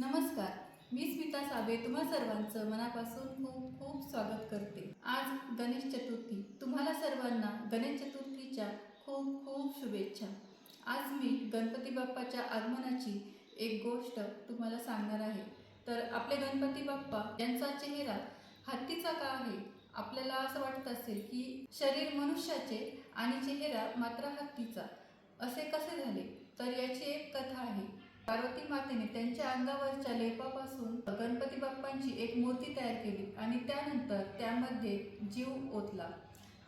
नमस्कार मी स्मिता साबे तुम्हा सर्वांचं मनापासून खूप खूप स्वागत करते. आज गणेश चतुर्थी. तुम्हाला सर्वांना गणेश चतुर्थीच्या खूप खूप शुभेच्छा. आज मी गणपती बाप्पाच्या आगमनाची एक गोष्ट तुम्हाला सांगणार आहे. तर आपले गणपती बाप्पा यांचा चेहरा हत्तीचा का आहे? आपल्याला असं वाटत असेल की शरीर मनुष्याचे आणि चेहरा मात्र हत्तीचा. असे कसे झाले? तर याची एक कथा आहे. पार्वती मातेने त्यांच्या अंगावरच्या लेपापासून गणपती बाप्पांची एक मूर्ती तयार केली आणि त्यानंतर त्यामध्ये जीव ओतला.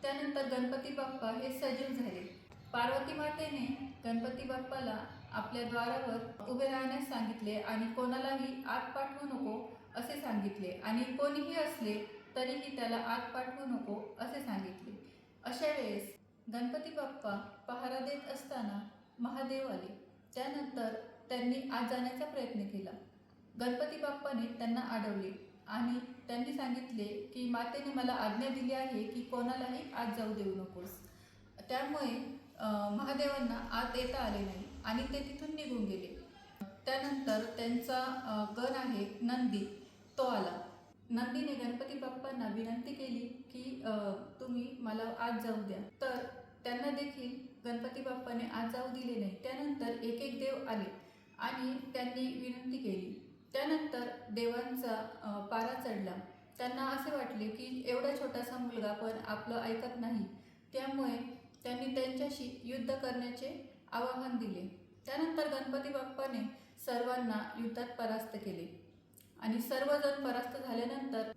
त्यानंतर गणपती बाप्पा हे सजीव झाले. पार्वती मातेने गणपती बाप्पाला आपल्या द्वारावर उभे राहण्यास सांगितले आणि कोणालाही आत पाठवू नको असे सांगितले आणि कोणीही असले तरीही त्याला आत पाठवू नको असे सांगितले. अशा वेळेस गणपती बाप्पा पहारा देत असताना महादेव आले. त्यानंतर त्यांनी आत जाण्याचा प्रयत्न केला. गणपती बाप्पाने त्यांना अडवले आणि त्यांनी सांगितले की मातेने मला आज्ञा दिली आहे की कोणालाही आत जाऊ देऊ नकोस. त्यामुळे महादेवांना आत येता आले नाही आणि ते तिथून निघून गेले. त्यानंतर त्यांचा गण आहे नंदी. तो आला. नंदीने गणपती बाप्पांना विनंती केली की तुम्ही मला आत जाऊ द्या. तर त्यांना देखील गणपती बाप्पाने आत जाऊ दिले नाही. त्यानंतर एक एक देव आले. आणि त्यांनी विनंती केली. त्यानंतर देवांचा पारा चढला. त्यांना असे वाटले की एवढा छोटासा मुलगा पण आपलं ऐकत नाही. त्यामुळे त्यांनी त्यांच्याशी युद्ध करण्याचे आवाहन दिले. त्यानंतर गणपती बाप्पाने सर्वांना युद्धात परास्त केले. आणि सर्वजण परास्त झाल्यानंतर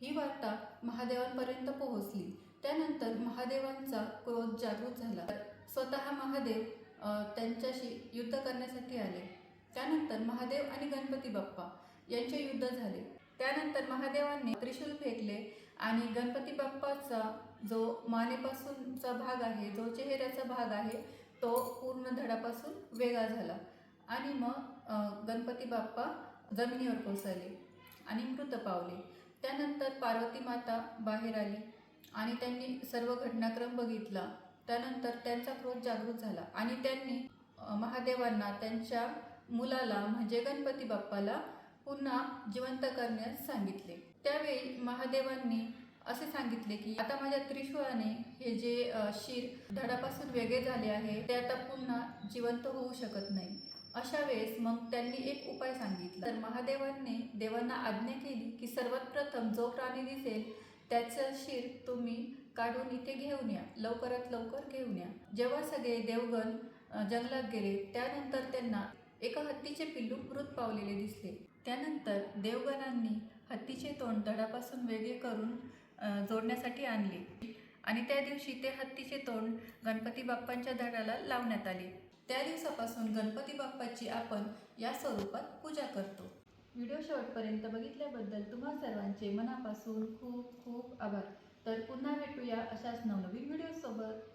ही वार्ता महादेवांपर्यंत पोहोचली. त्यानंतर महादेवांचा क्रोध जागृत झाला. स्वतः महादेव त्यांच्याशी युद्ध करण्यासाठी आले. त्यानंतर महादेव आणि गणपती बाप्पा यांचे युद्ध झाले. त्यानंतर महादेवांनी त्रिशूल फेकले आणि गणपती बाप्पाचा जो मानेपासूनचा भाग आहे जो चेहऱ्याचा भाग आहे तो पूर्ण धडापासून वेगळा झाला आणि मग गणपती बाप्पा जमिनीवर कोसळले आणि मृत पावले. त्यानंतर पार्वती माता बाहेर आली आणि त्यांनी सर्व घटनाक्रम बघितला. त्यानंतर त्यांचा क्रोध जागृत झाला आणि त्यांनी महादेवांना त्यांच्या मुलाला म्हणजे गणपती बाप्पाला पुन्हा जिवंत करण्यास सांगितले. त्यावेळी महादेवांनी असे सांगितले की आता माझ्या त्रिशूळाने हे जे शिर धडापासून वेगळे झाले आहे ते आता पुन्हा जिवंत होऊ शकत नाही. अशा वेळेस मग त्यांनी एक उपाय सांगितला. तर महादेवांनी देवांना आज्ञा केली की सर्वात प्रथम जो प्राणी दिसेल त्याचं शिर तुम्ही काढून इथे घेऊन या. लवकरात लवकर घेऊन या. जेव्हा सगळे देवगण जंगलात गेले त्यानंतर त्यांना एका हत्तीचे पिल्लू मृत पावलेले दिसले. त्यानंतर देवगणांनी हत्तीचे तोंड धडापासून वेगळे करून जोडण्यासाठी आणले आणि त्या दिवशी ते हत्तीचे तोंड गणपती बाप्पांच्या धडाला लावण्यात आले. त्या दिवसापासून गणपती बाप्पाची आपण या स्वरूपात पूजा करतो. व्हिडिओ शेवटपर्यंत बघितल्याबद्दल तुम्हा सर्वांचे मनापासून खूप खूप आभार. तर पुन्हा भेटूया अशाच नवनवीन व्हिडिओसोबत.